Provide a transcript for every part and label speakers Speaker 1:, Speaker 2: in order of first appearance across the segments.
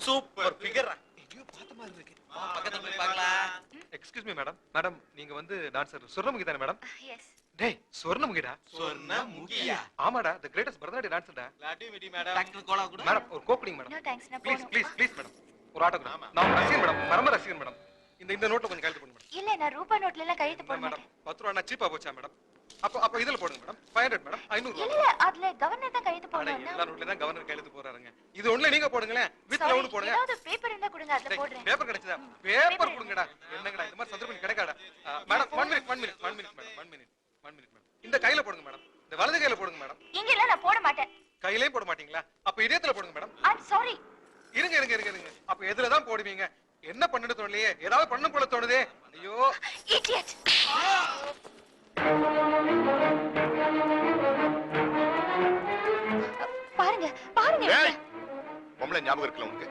Speaker 1: Super figure
Speaker 2: எங்கேயோ பார்த்த மாதிரி இருக்கு.
Speaker 1: பக்கத்துல போய் பார்க்கலாம்.
Speaker 2: எக்ஸ்கியூஸ் மீ மேடம் மேடம் நீங்க வந்து டான்சர் சொர்ணமுகி தானே மேடம்
Speaker 3: எஸ்
Speaker 2: டேய் சொர்ணமுகிடா?
Speaker 1: சொர்ண முகியா
Speaker 2: ஆமாடா த கிரேட்டஸ்ட் பரதநாட்டிய டான்சர்டா
Speaker 1: லாட்டி விடி மேடம் டாக்டர் கோலா கூட.
Speaker 2: மேடம் ஒரு கோக்குடிங் மேடம்
Speaker 3: நோ தேங்க்ஸ் நான்
Speaker 2: ப்ளீஸ் ப்ளீஸ் ப்ளீஸ் மேடம் ஒரு ஆட்டோகிராஃப்
Speaker 1: ஆமா.
Speaker 2: நான் ரசிகன் மேடம் பரம ரசிகன் மேடம் இந்த இந்த நோட்ல கொஞ்சம் கையெழுத்து போடுங்க
Speaker 3: இல்ல நான் ரூபா நோட்ல எல்லாம் கையெழுத்து போட
Speaker 2: மேடம் மேடம்
Speaker 3: மாட்டேன்.
Speaker 2: பத்து ரூபா சீப்பா போச்சா மேடம் அப்போ அப்போ இதுல போடுங்க மேடம் ஃபைவ் ஹண்ட்ரட் மேடம் ஐநூறு
Speaker 3: இல்ல
Speaker 2: ரூபா
Speaker 3: இல்ல அதுல கவர்னர் தான் கையெழுத்து
Speaker 2: அட, எல்லா
Speaker 3: போடணும்
Speaker 2: நோட்ல தான் கவர்னர் கையெழுத்து போறாருங்க இது ஒண்ணுல நீங்க போடுங்களேன். வித்ல ஒண்ணு போடுங்க.
Speaker 3: ஏதாவது பேப்பர் இருந்தா கொடுங்க அதுல போடுறேன்.
Speaker 2: பேப்பர் கிடைச்சதா? பேப்பர் கொடுங்கடா. என்னங்கடா இந்த மாதிரி சந்தர்ப்பம் கிடைக்காடா madam one minute one minute one minute madam one minute one minute madam இந்த கையில போடுங்க மேடம் இந்த வலது கையில போடுங்க மேடம்
Speaker 3: இங்க நான் போட மாட்டேன்.
Speaker 2: கையிலயும் போட மாட்டீங்களா? அப்ப இதயத்துல போடுங்க மேடம்
Speaker 3: சாரி
Speaker 2: இருங்க இருங்க இருங்க இருங்க. அப்ப எதுல தான் போடுவீங்க? என்ன பண்ணு தோணலையே? ஏதாவது பண்ண போல தோணுதே. ஐயோ.
Speaker 3: இடியட் பாருங்க பாருங்க.
Speaker 4: பொம்பளை ஞாபகம் இருக்குல்ல உனக்கு?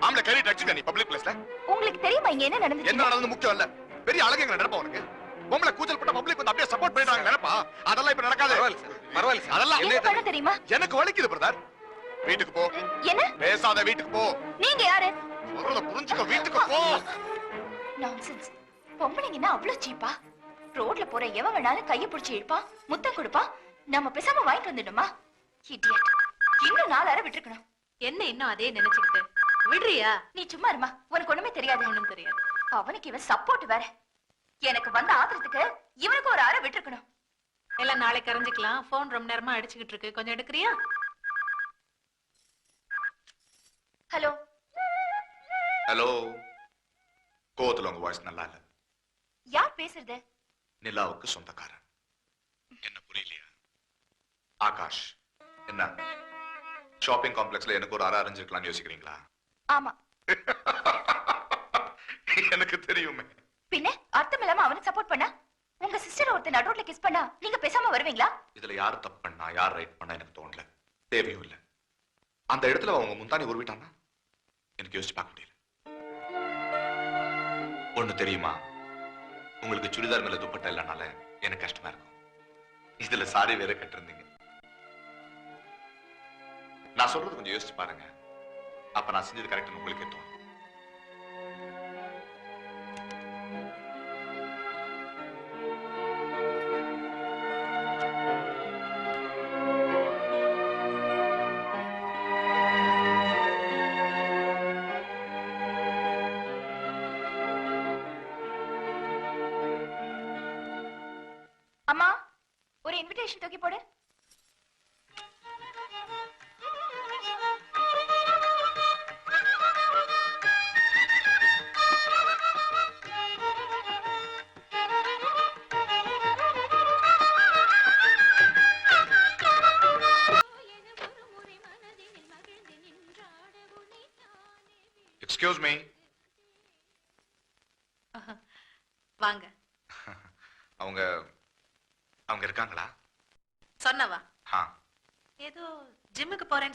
Speaker 4: ஆம்பளை கறி அடிச்சுக்க நீ பப்ளிக் பிளேஸ்ல
Speaker 3: உங்களுக்கு தெரியுமா இங்க என்ன நடந்துச்சு
Speaker 4: என்ன முக்கியம் இல்ல. பெரிய அழகுங்க நினைப்பா உனக்கு. பொம்பளை கூச்சல் பட்ட பப்ளிக் வந்து அப்படியே சப்போர்ட் பண்ணிட்டாங்க நினைப்பா? அதெல்லாம் இப்ப நடக்காது.
Speaker 2: பரவாயில்ல
Speaker 4: அதெல்லாம்
Speaker 3: என்ன பண்ண தெரியுமா?
Speaker 4: எனக்கு வலிக்குது பிரதர் வீட்டுக்கு போ.
Speaker 3: என்ன?
Speaker 4: பேசாத வீட்டுக்கு போ.
Speaker 3: நீங்க யாரு?
Speaker 4: சொல்றத புரிஞ்சுக்க வீட்டுக்கு போ.
Speaker 3: நான்சென்ஸ் பொம்பளைங்கன்னா அவ்வளவு சீப்பா ரோட்ல போற எவன் வேணாலும் கைய பிடிச்சி இழுப்பான் முத்தம் கொடுப்பான் நம்ம பேசாம வாங்கிட்டு வந்துடுமா இடியட் இன்னும் நாலார விட்டுருக்கணும்.
Speaker 5: என்ன இன்னும் அதே நினைச்சுக்கிட்டு? விடுறியா?
Speaker 3: நீ சும்மா இருமா. உனக்கு ஒண்ணுமே தெரியாது.
Speaker 5: ஒண்ணும் தெரியாது.
Speaker 3: அவனுக்கு இவன் சப்போர்ட் வேற. எனக்கு வந்த ஆத்திரத்துக்கு இவனுக்கு ஒரு அரை விட்டுருக்கணும்.
Speaker 5: எல்லாம் நாளைக்கு கரைஞ்சுக்கலாம் போன் ரொம்ப நேரமா அடிச்சுக்கிட்டு இருக்கு. கொஞ்சம் எடுக்கறியா?
Speaker 3: ஹலோ
Speaker 4: ஹலோ கோவத்துல உங்க வாய்ஸ் நல்லா இல்ல.
Speaker 3: யார் பேசுறது?
Speaker 4: நிலாவுக்கு சொந்தக்காரன். என்ன புரியலையா? ஆகாஷ் என்ன? ஷாப்பிங் காம்ப்ளெக்ஸ்ல எனக்கு ஒரு அறை அறிஞ்சிருக்கலாம்னு யோசிக்கிறீங்களா?
Speaker 3: ஆமா.
Speaker 4: எனக்கு தெரியுமே.
Speaker 3: பின்ன அர்த்தம் இல்லாம அவனுக்கு சப்போர்ட் பண்ணா? உங்க சிஸ்டர் ஒருத்தர் நடுவுல கிஸ் பண்ணா நீங்க பேசாம வருவீங்களா?
Speaker 4: இதுல யார் தப்பு பண்ணா யார் ரைட் பண்ணா எனக்கு தோணல. தேவையும் இல்ல. அந்த இடத்துல அவங்க முந்தானி உருவிட்டான்னா எனக்கு யோசிச்சு பார்க்க முடியல. ஒண்ணு தெரியுமா? உங்களுக்கு சுடிதார் மேல துப்பட்டா இல்லனால எனக்கு கஷ்டமா இருக்கும். இதுல சாரி வேற கட்டிருந்தீங்க. நான் சொல்றது கொஞ்சம் யோசிச்சு பாருங்க. அப்ப நான் செஞ்சது கரெக்ட்னு உங்களுக்கு தோணும்.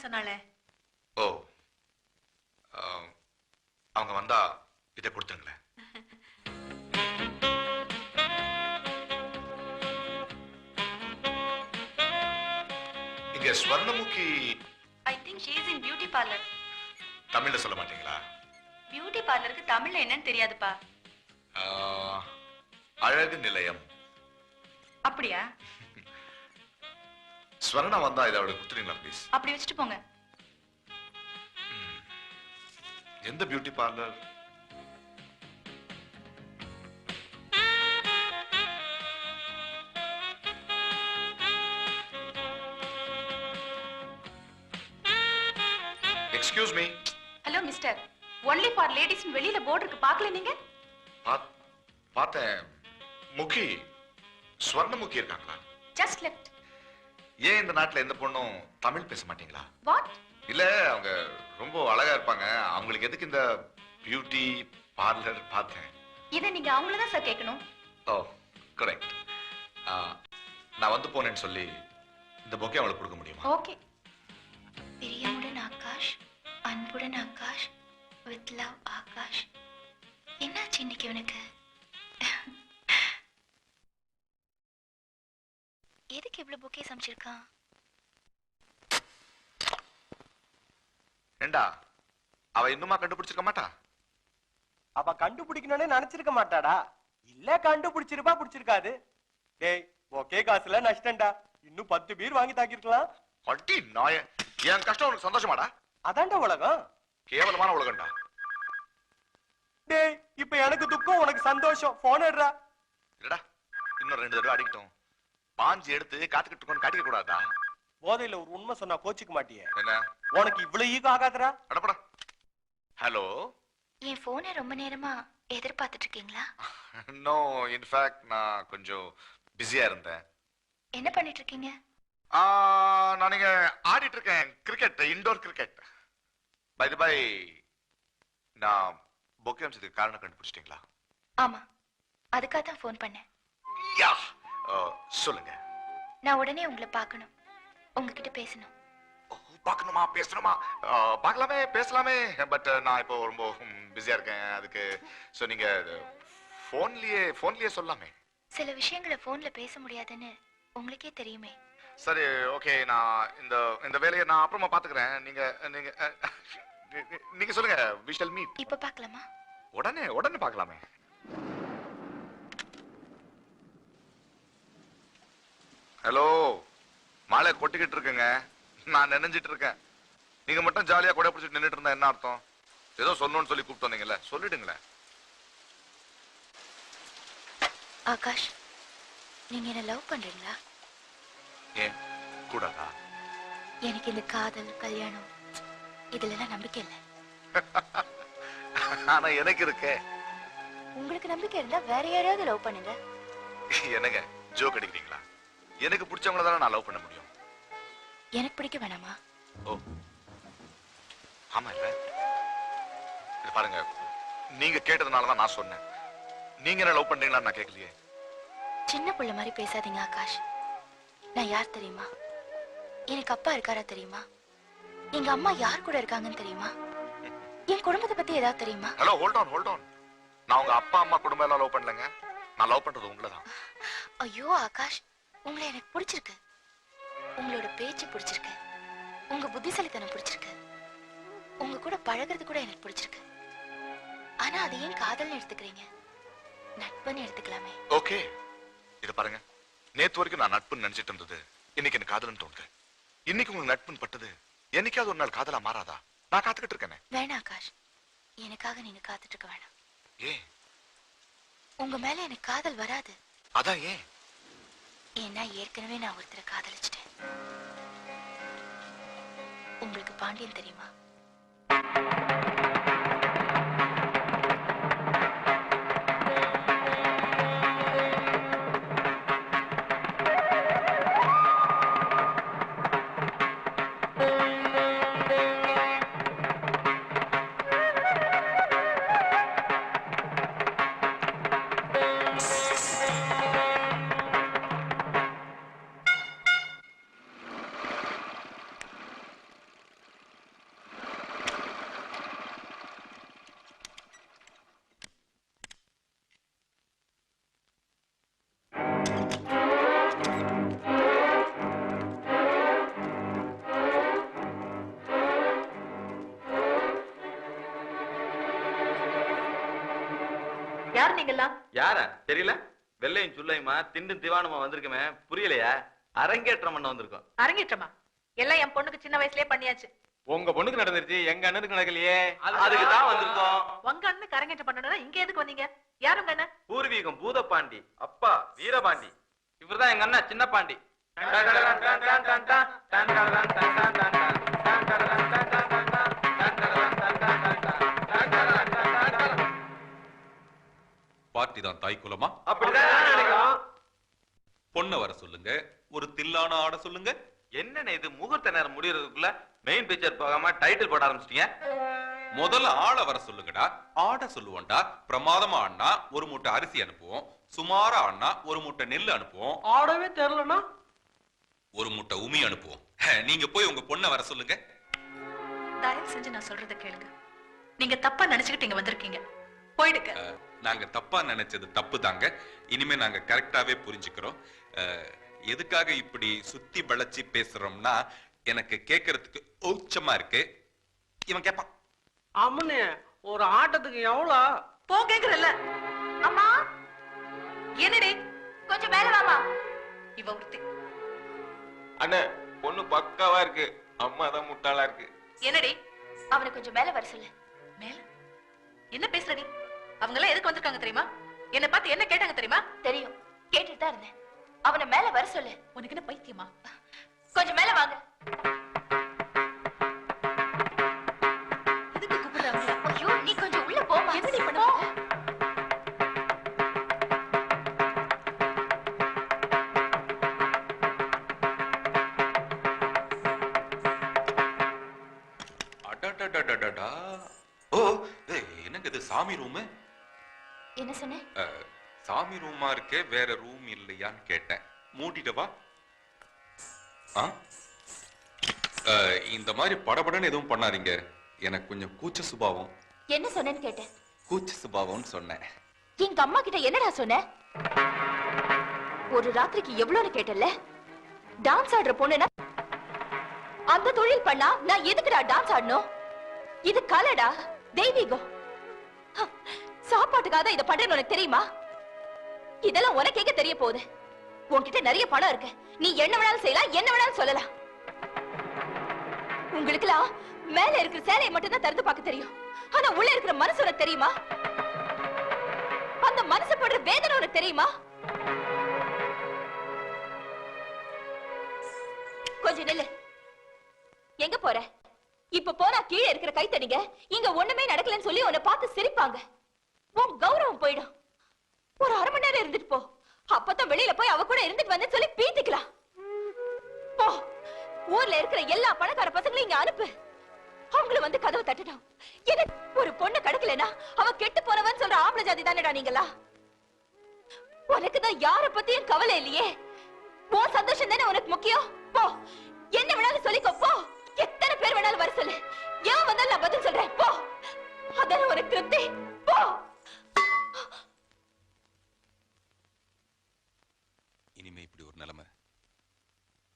Speaker 5: சொன்னாலே
Speaker 4: ஓ. அவங்க வந்தா இதை கொடுத்துருங்களேன். இங்க Swarnamukhi
Speaker 3: I think she is in beauty parlour
Speaker 4: தமிழ்ல சொல்ல மாட்டீங்களா?
Speaker 3: பியூட்டி பார்லருக்கு தமிழ்ல என்னன்னு தெரியாதுப்பா.
Speaker 4: அழகு நிலையம்.
Speaker 3: அப்படியா?
Speaker 4: ஸ்வர்ணா வந்தா இதை அவளுக்கு கொடுத்துறீங்களா ப்ளீஸ்
Speaker 3: அப்படி வச்சுட்டு போங்க.
Speaker 4: எந்த beauty parlour excuse me
Speaker 3: hello mister only for ladies வெளியில போர்டு இருக்கு. பார்க்கல நீங்க?
Speaker 4: பார்த்தேன். முகி. ஸ்வர்ணமுகி இருக்காங்களா?
Speaker 3: ஜஸ்ட் லெஃப்ட்
Speaker 4: ஏன் இந்த நாட்டுல எந்த பொண்ணும் தமிழ் பேச மாட்டீங்களா?
Speaker 3: வாட்
Speaker 4: இல்ல அவங்க ரொம்ப அழகா இருப்பாங்க. அவங்களுக்கு எதுக்கு இந்த பியூட்டி பார்லர் பார்த்தேன்?
Speaker 3: இதை நீங்க அவங்கள தான் சார் கேட்கணும்.
Speaker 4: ஓ கரெக்ட் நான் வந்து போனேன்னு சொல்லி இந்த பொக்கே அவளுக்கு கொடுக்க முடியுமா?
Speaker 3: ஓகே பிரியமுடன் ஆகாஷ் அன்புடன் ஆகாஷ் வித் லவ் ஆகாஷ். என்னாச்சு இன்னைக்கு இவனுக்கு? சமைச்சிருக்கான்
Speaker 4: ஏண்டா? அவ இன்னுமா கண்டுபிடிச்சிருக்க மாட்டா?
Speaker 6: அவ கண்டுபிடிக்கணும்னு நினைச்சிருக்க மாட்டாடா. இல்ல கண்டுபிடிச்சிருப்பா பிடிச்சிருக்காது. டேய் ஓகே காசுல நஷ்டம்டா. இன்னும் பத்து பீர் வாங்கி தாக்கிருக்கலாம்
Speaker 4: அடி நாய என் கஷ்டம் உனக்கு சந்தோஷமாடா?
Speaker 6: அதான்டா உலகம்.
Speaker 4: கேவலமான உலகம்டா.
Speaker 6: டேய் இப்ப எனக்கு துக்கம் உனக்கு சந்தோஷம். போன் எடுறா.
Speaker 4: இல்லடா இன்னும் ரெண்டு தடவை அடிக்கட்டும். பாஞ்சு எடுத்து காத்துக்கிட்டு இருக்கோன்னு காட்டிக்க கூடாதா?
Speaker 6: போதையில ஒரு உண்மை சொன்னா கோச்சிக்க மாட்டியே.
Speaker 4: என்ன?
Speaker 6: உனக்கு இவ்வளவு ஈகம் ஆகாதடா.
Speaker 4: அடப்படா ஹலோ
Speaker 7: என் போனை ரொம்ப நேரமா எதிர்பார்த்துட்டு இருக்கீங்களா?
Speaker 4: நோ இன்ஃபேக்ட் நான் கொஞ்சம் பிஸியா இருந்தேன்.
Speaker 7: என்ன பண்ணிட்டு இருக்கீங்க?
Speaker 4: ஆ, நான் இங்க ஆடிட்டு இருக்கேன். Cricket indoor cricket by the by நான் பொக்கே அம்சத்துக்கு காரணம் கண்டுபிடிச்சிட்டீங்களா?
Speaker 7: ஆமா. அதுக்காக தான் ஃபோன் பண்ணேன்.
Speaker 4: யா! சொல்லுங்க.
Speaker 7: நான் உடனே உங்களை பார்க்கணும். உங்ககிட்ட பேசணும்.
Speaker 4: பார்க்கணுமா? பேசணுமா? பார்க்கலாமே பேசலாமே. பட் நான் இப்போ ரொம்ப பிஸியா இருக்கேன். அதுக்கு ஸோ நீங்க ஃபோன்லயே ஃபோன்லயே சொல்லலாமே
Speaker 7: சில விஷயங்களை ஃபோன்ல பேச முடியாதுன்னு உங்களுக்கே தெரியுமே.
Speaker 4: சரி ஓகே நான் இந்த இந்த வேலையை நான் அப்புறமா பாத்துக்கிறேன் நீங்க நீங்க நீங்க சொல்லுங்க. வி ஷல் மீட்
Speaker 7: இப்ப பார்க்கலாமா?
Speaker 4: உடனே உடனே பார்க்கலாமே. ஹலோ மழை கொட்டிக்கிட்டு இருக்குங்க. நான் நினைஞ்சிட்டு இருக்கேன். நீங்க மட்டும் ஜாலியா கொடை பிடிச்சிட்டு நின்னுட்டு இருந்தா என்ன அர்த்தம்? ஏதோ சொல்லணும்னு சொல்லி கூப்பிட்டு வந்தீங்கல்ல சொல்லிடுங்களேன்.
Speaker 7: ஆகாஷ் நீங்க என்ன லவ் பண்றீங்களா?
Speaker 4: ஏன்? கூடாதா?
Speaker 7: எனக்கு இந்த காதல் கல்யாணம் இதுலலாம் நம்பிக்கை இல்லை.
Speaker 4: ஆனா எனக்கு இருக்கே.
Speaker 7: உங்களுக்கு நம்பிக்கை இருந்தா வேற யாரையாவது லவ் பண்ணுங்க.
Speaker 4: என்னங்க ஜோக் அடிக்கிறீங்களா? எனக்கு பிடிச்சவங்கள தானே நான் லவ் பண்ண முடியும்.
Speaker 7: எனக்கு பிடிக்க வேணாமா?
Speaker 4: ஓ. ஆமா இல்ல. இது பாருங்க நீங்க கேட்டதுனால தான் நான் சொன்னேன். நீங்க என்ன லவ் பண்றீங்களா நான் கேட்கலையே
Speaker 7: சின்ன புள்ள மாதிரி பேசாதீங்க ஆகாஷ். நான் யார் தெரியுமா? எனக்கு அப்பா இருக்காரா தெரியுமா? எங்க அம்மா யார் கூட இருக்காங்கன்னு தெரியுமா? என் குடும்பத்தை பத்தி ஏதாவது தெரியுமா?
Speaker 4: Hello hold on hold on நான் உங்க அப்பா அம்மா குடும்பம் எல்லாம் லவ் பண்ணலங்க. நான் லவ் பண்றது உங்களை தான்
Speaker 7: ஐயோ ஆகாஷ். உங்களை எனக்கு பிடிச்சிருக்கு. உங்களோட பேச்சு பிடிச்சிருக்கு. உங்க புத்திசாலித்தனம் பிடிச்சிருக்கு. உங்க கூட பழகுறது கூட எனக்கு பிடிச்சிருக்கு. ஆனா அது ஏன் காதல்னு எடுத்துக்கிறீங்க? நட்புன்னு எடுத்துக்கலாமே.
Speaker 4: ஓகே. இது பாருங்க. நேத்து வரைக்கும் நான் நட்புன்னு நினைச்சிட்டு இருந்தது. இன்னைக்கு எனக்கு காதல்னு தோணுது. இன்னைக்கு உங்களுக்கு நட்புன்னு பட்டது. என்னைக்காவது ஒரு நாள் காதலா மாறாதா? நான் காத்துக்கிட்டு இருக்கேனே.
Speaker 7: வேணாம் ஆகாஷ். எனக்காக நீங்க காத்துட்டு இருக்க வேணாம்.
Speaker 4: ஏன்?
Speaker 7: உங்க மேல எனக்கு காதல் வராது.
Speaker 4: அதான் ஏன்?
Speaker 7: ஏன்னா ஏற்கனவே நான் ஒருத்தரை காதலிச்சிட்டேன். உங்களுக்கு பாண்டியன் தெரியுமா?
Speaker 5: நீங்கெல்லாம்
Speaker 1: யாரா தெரியல வெள்ளையும் சுள்ளையுமா திண்டு திவானமா வந்திருக்கமே புரியலையா அரங்கேற்றம் பண்ண வந்திருக்கோம்
Speaker 5: அரங்கேற்றமா எல்லாம் என் பொண்ணுக்கு சின்ன வயசுலயே பண்ணியாச்சு
Speaker 8: உங்க பொண்ணுக்கு நடந்துருச்சு எங்க அண்ணனுக்கு நடக்கலையே
Speaker 1: அதுக்கு தான் வந்திருக்கோம்
Speaker 5: உங்க அண்ணனுக்கு அரங்கேற்றம் பண்ணணும்னா இங்க எதுக்கு வந்தீங்க யாருங்க அண்ணன்
Speaker 1: பூர்வீகம் பூதப்பாண்டி அப்பா வீரபாண்டி இவர்தான் எங்க அண்ணா சின்ன பாண்டி
Speaker 9: பார்ட்டி தான் தாய் குலமா? பொண்ணை வர சொல்லுங்க ஒரு தில்லான ஆட சொல்லுங்க.
Speaker 1: என்னண்ணே இது முகூர்த்த நேரம் முடியறதுக்குள்ள மெயின் பிக்சர் போகாம டைட்டில் போட ஆரம்பிச்சிட்டீங்க?
Speaker 9: முதல்ல ஆள வர சொல்லுங்கடா ஆட சொல்லுவோம்டா. பிரமாதமா ஆடினா ஒரு மூட்டை அரிசி அனுப்புவோம். சுமாரா ஆடினா ஒரு மூட்டை நெல் அனுப்புவோம்.
Speaker 6: ஆடவே தெரியலனா
Speaker 9: ஒரு மூட்டை உமி அனுப்புவோம். நீங்க போய் உங்க பொண்ணை வர சொல்லுங்க.
Speaker 5: தயவு செஞ்சு நான் சொல்றத கேளுங்க. நீங்க தப்பா நினைச்சுக்கிட்டு இங்க வந்திருக்கீங்க. போயிடுங்க.
Speaker 9: நாங்க தப்பா நினைச்சது தப்பு தாங்க இனிமே நாங்க கரெக்டாவே புரிஞ்சுக்கிறோம். எதுக்காக இப்படி சுத்தி வளைச்சு பேசுறோம்னா எனக்கு கேட்கறதுக்கு ஓச்சமா இருக்கு. இவன் கேட்பான்
Speaker 10: அம்மனே ஒரு ஆட்டத்துக்கு எவ்வளோ?
Speaker 5: போ கேக்குறல்ல.
Speaker 3: அம்மா
Speaker 5: என்னடி?
Speaker 3: கொஞ்சம் மேல வாமா.
Speaker 5: இவ ஒருத்தி
Speaker 11: அண்ணே பொண்ணு பக்காவா இருக்கு. அம்மா தான் முட்டாளா இருக்கு.
Speaker 5: என்னடி?
Speaker 3: அவனை கொஞ்சம் மேல வர சொல்லு.
Speaker 5: மேல? என்ன பேசுறடி அவங்க எல்லாம் எதுக்கு வந்திருக்காங்க தெரியுமா? என்ன பார்த்து என்ன கேட்டாங்க தெரியுமா?
Speaker 3: தெரியும். கேட்டுட்டு தான் இருந்தேன். அவனை மேல வர சொல்லு.
Speaker 5: உனக்கு என்ன பைத்தியமா?
Speaker 3: கொஞ்சம் மேல வாங்க.
Speaker 5: எதுக்கு கூப்பிடுறாங்க?
Speaker 3: ஐயோ நீ கொஞ்சம் உள்ள போமா
Speaker 5: என்னடி பண்ண?
Speaker 3: போ.
Speaker 5: போற?
Speaker 9: அடடடடடடா. ஓ ஏய், என்னங்க இது? சாமி ரூமு?
Speaker 3: என்ன சொன்ன?
Speaker 9: சாமி ரூமா இருக்கே வேற ரூம் இல்லையான்னு கேட்டேன். மூடிடவா ஆ? இந்த மாதிரி படபடன்னு எதுவும் பண்ணாதீங்க. எனக்கு கொஞ்சம் கூச்ச சுபாவம்.
Speaker 3: என்ன சொன்னேன்னு கேட்டேன்.
Speaker 9: கூச்ச சுபாவம்னு சொன்னேன்.
Speaker 3: எங்க அம்மா கிட்ட என்னடா சொன்ன? ஒரு ராத்திரிக்கு எவ்வளவுன்னு கேட்டல டான்ஸ் ஆடுற பொண்ணுனா அந்த தொழில் பண்ணா நான் எதுக்குடா டான்ஸ் ஆடணும்? இது கலடா தெய்வீகம். சாப்பாட்டுக்காக இதை பண்றேன்னு உனக்கு தெரியுமா? இதெல்லாம் உனக்கு தெரிய போகுது? உன்கிட்ட நிறைய பணம் இருக்கு. நீ என்ன வேணாலும் செய்யலாம் என்ன வேணாலும் சொல்லலாம். உங்களுக்குலாம் மேல இருக்கிற சேலையை மட்டும் தான் திறந்து பார்க்க தெரியும். ஆனா உள்ள இருக்கிற மனசு உனக்கு தெரியுமா? அந்த மனசு படுற வேதனை உனக்கு தெரியுமா? கொஞ்சம் நில்லு. எங்க போற? இப்ப போனா கீழே இருக்கிற கைத்தடிங்க இங்க ஒண்ணுமே நடக்கலன்னு சொல்லி உன்னை பார்த்து சிரிப்பாங்க. உன் கௌரவம் போயிடும். ஒரு அரை மணி நேரம் இருந்துட்டு போ. அப்பதான் வெளியில போய் அவ கூட இருந்துட்டு வந்து சொல்லி பீத்திக்கலாம். போ. ஊர்ல இருக்கிற எல்லா பணக்கார பசங்களையும் இங்க அனுப்பு. அவங்கள வந்து கதவை தட்டட்டும் என்ன ஒரு பொண்ணு கிடைக்கலனா அவ கெட்டு போறவன்னு சொல்ற ஆம்பளை ஜாதி தானடா நீங்களா உனக்கு தான் யார பத்தியும் கவலை இல்லையே. உன் சந்தோஷம் தானே உனக்கு முக்கியம்? போ. என்ன வேணாலும் சொல்லிக்கோ. போ. எத்தனை பேர் வேணாலும் வர சொல்லு. ஏன் வந்தாலும் நான் பதில் சொல்றேன். போ. அதான உனக்கு திருப்தி. போ.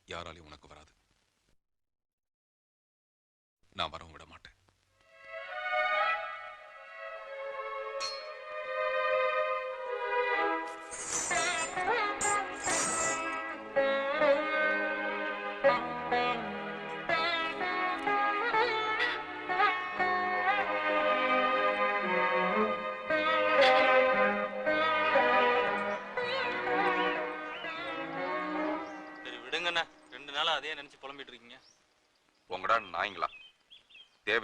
Speaker 9: யாராலையும் உனக்கு வராது. நான் வரவும் விட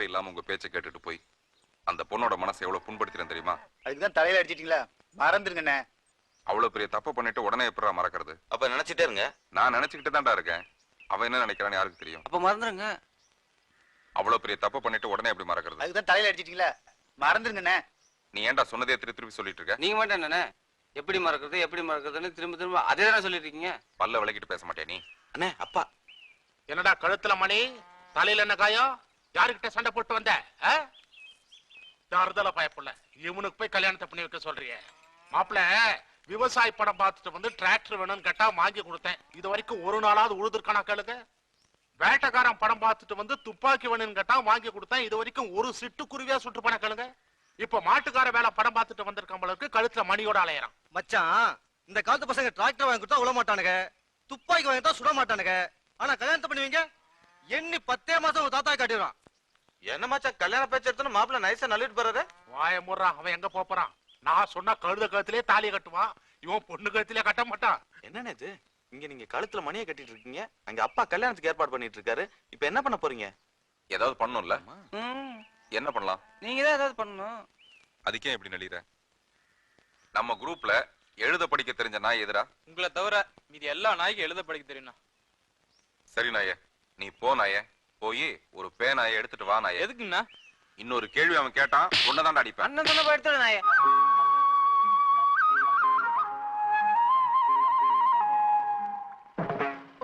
Speaker 9: தேவையில்லாம உங்க பேச்சை கேட்டுட்டு போய் அந்த பொண்ணோட மனசை எவ்வளவு புண்படுத்தினேன் தெரியுமா?
Speaker 12: அதுக்கு தான் தலையில அடிச்சிட்டீங்களா? மறந்துருங்கண்ணே.
Speaker 9: அவ்வளவு பெரிய தப்பு பண்ணிட்டு உடனே எப்படா மறக்கிறது?
Speaker 11: அப்ப நினைச்சிட்டே இருங்க.
Speaker 9: நான் நினைச்சுக்கிட்டு தான்டா இருக்கேன். அவன் என்ன நினைக்கிறான்னு யாருக்கு தெரியும்?
Speaker 13: அப்ப மறந்துருங்க.
Speaker 9: அவ்வளவு பெரிய தப்பு பண்ணிட்டு உடனே எப்படி மறக்கிறது?
Speaker 12: அதுக்கு தான் தலையில அடிச்சிட்டீங்களா? மறந்துருங்கண்ணே.
Speaker 9: நீ ஏன்டா சொன்னதே திருப்பி திருப்பி சொல்லிட்டு இருக்க?
Speaker 13: நீங்க மட்டும் என்னண்ணே? எப்படி மறக்கிறது எப்படி மறக்கிறதுன்னு திரும்ப திரும்ப அதே தானே சொல்லிட்டு இருக்கீங்க?
Speaker 9: பல்ல விளக்கிட்டு பேச மாட்டே நீ.
Speaker 13: அண்ணே அப்பா.
Speaker 14: என்னடா கழுத்துல மணி? தலையில என்ன காயம்? யாருக்கிட்ட சண்டை போட்டு வந்த? ஆ? தருதல பயப்புள்ள? இவனுக்கு போய் கல்யாணத்தை பண்ணி வைக்க சொல்றிய. மாப்பிள விவசாய படம் பார்த்துட்டு வந்து டிராக்டர் வேணும்னு கேட்டா வாங்கி கொடுத்தேன். இது வரைக்கும் ஒரு நாளாவது உழுதுருக்கானா கேளுங்க. வேட்டைக்காரன் படம் பார்த்துட்டு வந்து துப்பாக்கி வேணும்னு கேட்டா வாங்கி கொடுத்தேன். இது வரைக்கும் ஒரு சிட்டுக்குருவியா சுட்டு போன கேளுங்க. இப்ப மாட்டுக்கார வேலை படம் பார்த்துட்டு வந்திருக்கான் போல இருக்கு கழுத்துல மணியோட அலையறான்.
Speaker 6: மச்சான் இந்த காலத்து பசங்க டிராக்டர் வாங்கி கொடுத்தா விட மாட்டானுங்க. துப்பாக்கி வாங்கி தான் சுட மாட்டானுங்க. ஆனா கல்யாணத்தை பண்ணுவீங்க? எண்ணி பத்தே மாசம் தாத்தா காட்டிடுவான்.
Speaker 11: என்ன மச்சான் கல்யாண பேச்சு எடுத்தோன்னு மாப்பிள்ள நைஸா நல்லிட்டு போறாரு?
Speaker 14: வாய முறான் அவன் எங்க போறான்? நான் சொன்னா கழுத கழுத்திலே தாலியை கட்டுவான். இவன் பொண்ணு கழுத்திலே கட்ட மாட்டான்.
Speaker 11: என்னண்ணே இது? இங்க நீங்க கழுத்துல மணியை கட்டிட்டு இருக்கீங்க. அங்க அப்பா கல்யாணத்துக்கு ஏற்பாடு பண்ணிட்டு இருக்காரு. இப்ப என்ன பண்ண போறீங்க?
Speaker 9: ஏதாவது பண்ணும்ல என்ன பண்ணலாம்?
Speaker 13: நீங்க தான் ஏதாவது பண்ணணும்.
Speaker 9: அதுக்கே இப்படி நடிகிற நம்ம குரூப்ல எழுத படிக்க தெரிஞ்ச நாய் எதிரா
Speaker 13: உங்களை தவிர மீதி எல்லா நாய்க்கும் எழுத படிக்க தெரியும்ண்ணா.
Speaker 9: சரி நாயே நீ போ நாயே. போய் ஒரு பே நாயை எடுத்துட்டு வா நாயே.
Speaker 13: எதுக்குங்கண்ணா
Speaker 9: இன்னொரு கேள்வி அவன் கேட்டான் உன்னதான்டா அடிப்பேன்.
Speaker 13: அண்ணன் சொன்ன போய் எடுத்துடு நாயே.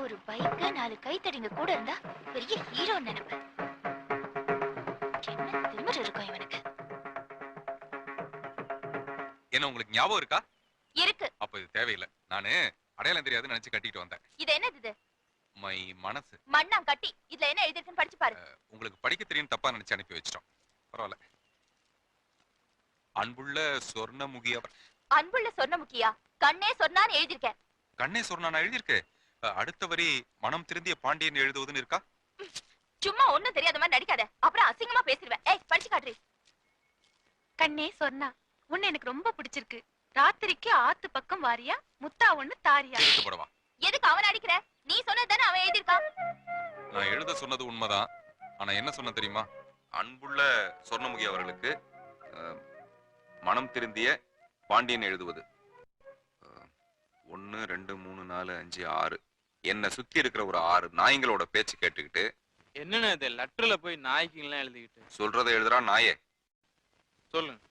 Speaker 3: ஒரு பைக்க நாலு கைத்தடிங்க கூட இருந்தா பெரிய ஹீரோ நினைப்பு என்ன திமிரு இருக்கும் இவனுக்கு?
Speaker 9: என்ன உங்களுக்கு ஞாபகம் இருக்கா?
Speaker 3: இருக்கு.
Speaker 9: அப்ப இது தேவையில்லை. நானு அடையாளம் தெரியாதுன்னு நினைச்சு கட்டிட்டு வந்தேன்.
Speaker 3: இது என்னது இது?
Speaker 9: மை மனசு.
Speaker 3: மண்ணாம் கட்டி. இதுல என்ன எழுதிருக்குன்னு படிச்சு பாரு.
Speaker 9: உங்களுக்கு படிக்க தெரியும் தப்பா நினைச்சு அனுப்பி வச்சிட்டோம். பரவாயில்ல. அன்புள்ள சொர்ணமுகி அவர்.
Speaker 3: அன்புள்ள சொன்ன முக்கியா கண்ணே சொன்னான்னு எழுதியிருக்கேன்.
Speaker 9: கண்ணே சொர்ணா நான் எழுதியிருக்கேன் அடுத்த வரி மனம் திருந்திய பாண்டியன் எழுதுவதுன்னு இருக்கா?
Speaker 3: சும்மா ஒண்ணும் தெரியாத மாதிரி நடிக்காத. அப்புறம் அசிங்கமா பேசிடுவேன். ஏய் படிச்சு காட்டுறி.
Speaker 5: கண்ணே சொன்னா உன்னை எனக்கு ரொம்ப பிடிச்சிருக்கு. ராத்திரிக்கு ஆத்து பக்கம் வாரியா முத்தா ஒண்ணு தாரியா?
Speaker 3: எதுக்கு அவன் அடிக்கிற? நீ சொன்னது தானே அவன் எழுதியிருக்கான்?
Speaker 9: நான் எழுத சொன்னது உண்மைதான். ஆனா என்ன சொன்ன தெரியுமா? அன்புள்ள சொர்ணமுகி அவர்களுக்கு அஹ், மனம் திருந்திய பாண்டியன் எழுதுவது. அஹ், ஒண்ணு ரெண்டு மூணு நாலு அஞ்சு ஆறு. என்னை சுத்தி இருக்கிற ஒரு ஆறு நாய்ங்களோட பேச்சு கேட்டுக்கிட்டு
Speaker 13: என்னன்னு இது? லெட்டர்ல போய் நாய்க்குங்கெல்லாம் எழுதிக்கிட்டு.
Speaker 9: சொல்றதை எழுதுறா நாயே.
Speaker 13: சொல்லுங்க.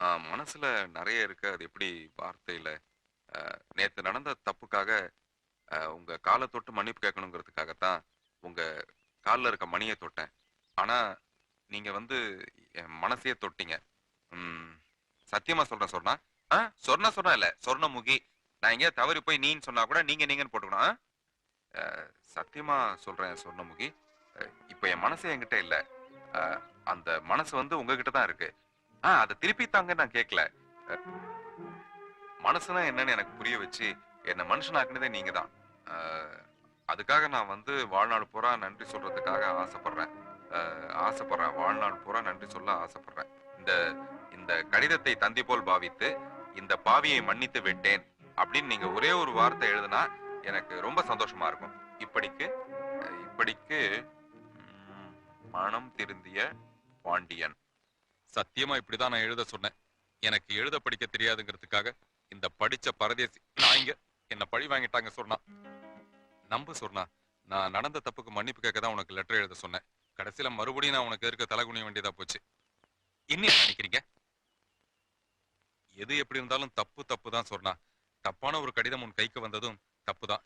Speaker 9: ஆஹ், மனசுல நிறைய இருக்கு. அது எப்படி வார்த்தையில நேற்று நடந்த தப்புக்காக உங்கள் உங்க காலை தொட்டு மன்னிப்பு கேட்கணுங்கிறதுக்காகத்தான் உங்க காலில் இருக்க மணியை தொட்டேன். ஆனா நீங்க வந்து என் மனசையே தொட்டீங்க. சத்தியமாக சத்தியமா சொல்றேன் சொன்னா ஆ சொன்ன சொன்னா இல்ல சொர்ணமுகி. நான் எங்கேயா தவறி போய் நீன்னு சொன்னா கூட நீங்க நீங்கன்னு போட்டுக்கணும். ஆ? ஆஹ், சத்தியமா சொல்றேன் சொர்ணமுகி. இப்போ இப்ப என் மனசே என்கிட்ட இல்ல. அந்த மனசு வந்து உங்ககிட்ட தான் இருக்கு. ஆ அதை திருப்பி தாங்க நான் கேட்கல மனசுனா என்னன்னு எனக்கு புரிய வச்சு என்ன மனுஷனாக்குனதே நீங்க தான் அதுக்காக நான் வந்து வாழ்நாள் பூரா நன்றி சொல்றதுக்காக ஆசைப்படுறேன். ஆசைப்படுறேன். வாழ்நாள் பூரா நன்றி சொல்ல ஆசைப்படுறேன். இந்த இந்த கடிதத்தை தந்தி போல் பாவித்து இந்த பாவியை மன்னித்து விட்டேன் அப்படின்னு நீங்க ஒரே ஒரு வார்த்தை எழுதுனா எனக்கு ரொம்ப சந்தோஷமா இருக்கும். இப்படிக்கு இப்படிக்கு மனம் திருந்திய பாண்டியன். சத்தியமா இப்படிதான் நான் எழுத சொன்னேன். எனக்கு எழுத படிக்க தெரியாதுங்கிறதுக்காக இந்த படிச்ச பரதேசி நான் இங்க என்ன பழி வாங்கிட்டாங்க சொன்னா. நம்பு சொன்னா நான் நடந்த தப்புக்கு மன்னிப்பு கேட்க தான் உனக்கு லெட்டர் எழுத சொன்னேன். கடைசியில மறுபடியும் நான் உனக்கு இருக்க தலைகுனிய வேண்டியதா போச்சு. இன்னும் என்ன நினைக்கிறீங்க? எது எப்படி இருந்தாலும் தப்பு தப்பு தான் சொன்னா. தப்பான ஒரு கடிதம் உன் கைக்கு வந்ததும் தப்பு தான்.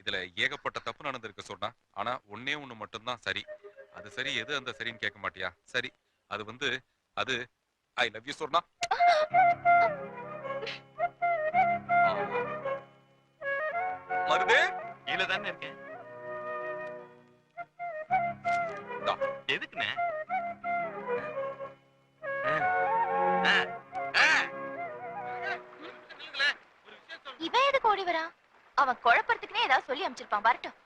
Speaker 9: இதுல ஏகப்பட்ட தப்பு நடந்திருக்கு சொன்னா. ஆனா ஒன்னே ஒண்ணு மட்டும்தான் சரி. அது சரி எது அந்த சரின்னு கேட்க மாட்டியா? சரி. அது வந்து அது ஐ லவ் யூ சொன்னா. மருதே
Speaker 1: கீழ தானே இருக்கேன். எதுக்குண்ணே?
Speaker 3: இவன் எதுக்கு ஓடி வரான்? அவன் குழப்பறதுக்குனே ஏதாவது சொல்லி அனுப்பிச்சிருப்பான் வரட்டும்.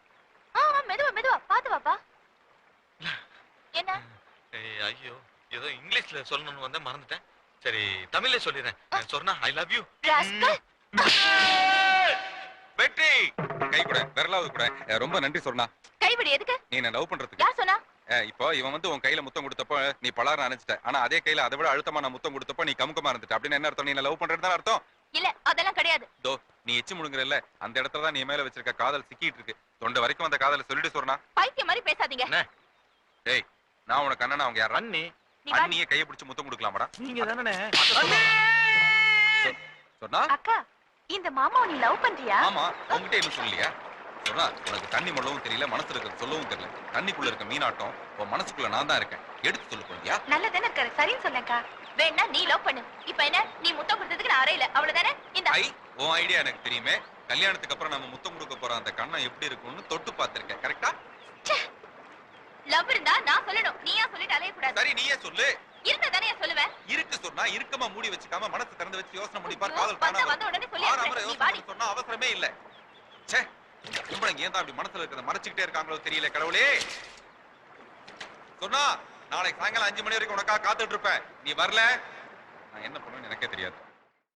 Speaker 3: ஆ ஆ, மெதுவா மெதுவா பாத்து வாப்பா. என்ன?
Speaker 1: ஐயோ ஏதோ இங்கிலீஷ்ல சொல்லணும்னு வந்தேன் மறந்துட்டேன். சரி தமிழ்ல சொல்லிடுறேன். சொன்னா ஐ லவ் யூ
Speaker 9: கை கூட விரலாவது கூட. ரொம்ப நன்றி சொன்னா
Speaker 3: கைவிடு எதுக்கு?
Speaker 9: நீ என்ன லவ் பண்றதுக்கு?
Speaker 3: யார் சொன்னா?
Speaker 9: அஹ், இப்போ இவன் வந்து உன் கையில முத்தம் கொடுத்தப்ப நீ பலாரம் அணைச்சிட்ட ஆனா அதே கையில அதை விட அழுத்தமா நான் முத்தம் கொடுத்தப்ப நீ கமுக்கமா இருந்துட்ட. அப்படின்னு என்ன அர்த்தம்? நீ லவ் பண்றது அர்த்தம்?
Speaker 3: இல்ல அதெல்லாம் கிடையாது.
Speaker 9: தோ நீ எச்சு முழுங்குறல்ல. அந்த இடத்துல தான் நீ மேல வச்சிருக்க காதல் சிக்கிட்டு இருக்கு. தொண்டை வரைக்கும் அந்த காதலை சொல்லிட்டு சொன்னா
Speaker 3: பைத்தியம் மாதிரி பேசாதீங்க.
Speaker 9: டேய் நான் உனக்கு அண்ணனா அவங்க யாரா?
Speaker 1: அண்ணி.
Speaker 3: நீ வா.
Speaker 9: அண்ணிய கையை பிடிச்சு முத்தம் கொடுக்கலாமாடா?
Speaker 1: நீங்க தானே?
Speaker 9: சொன்னா
Speaker 5: அக்கா. இந்த மாமாவை நீ லவ் பண்றியா?
Speaker 9: ஆமா உன்கிட்ட என்ன சொல்லலையா? சொன்னா உனக்கு தண்ணி முள்ளவும் தெரியல மனசுல இருக்கிறது சொல்லவும் தெரியல. தண்ணிக்குள்ள இருக்க மீனாட்டம் உன் மனசுக்குள்ள நான் தான் இருக்கேன். எடுத்து சொல்லு போறியா
Speaker 5: நல்லதானே இருக்காரு சரின்னு சொல்லேன்க்கா
Speaker 3: வேணா நீ லவ் பண்ணு. இப்ப என்ன நீ முத்தம் கொடுத்ததுக்கு நான் அறையில. அவ்வளவுதானே? இந்த.
Speaker 9: ஐ உன் ஐடியா எனக்கு தெரியுமே. கல்யாணத்துக்கு அப்புறம் நம்ம முத்தம் கொடுக்க போற அந்த கண்ணம் எப்படி இருக்கும்னு தொட்டு பார்த்திருக்கேன் கரெக்டா
Speaker 3: லவ் இருந்தா நான் சொல்லணும். நீயா சொல்லிட்டு அலைய கூடாது
Speaker 9: சரி நீயே சொல்லு. இருக்கு சொன்னா இறுக்கமா மூடி வச்சுக்காம மனசு திறந்து வச்சு யோசனை பண்ணி பார் காதல் தானா
Speaker 3: வந்த. உடனே சொல்லி
Speaker 9: யோசனை சொன்னா அவசரமே இல்ல. ச்சே ஏன் தான் அப்படி மனசுல இருக்கிறத மறைச்சுக்கிட்டே இருக்காங்களோ தெரியல கடவுளே. சொன்னா நாளைக்கு சாயங்காலம் அஞ்சு மணி வரைக்கும் உனக்காக காத்துட்டு இருப்பேன். நீ வரல? நான் என்ன பண்ணுவேன்னு எனக்கே தெரியாது.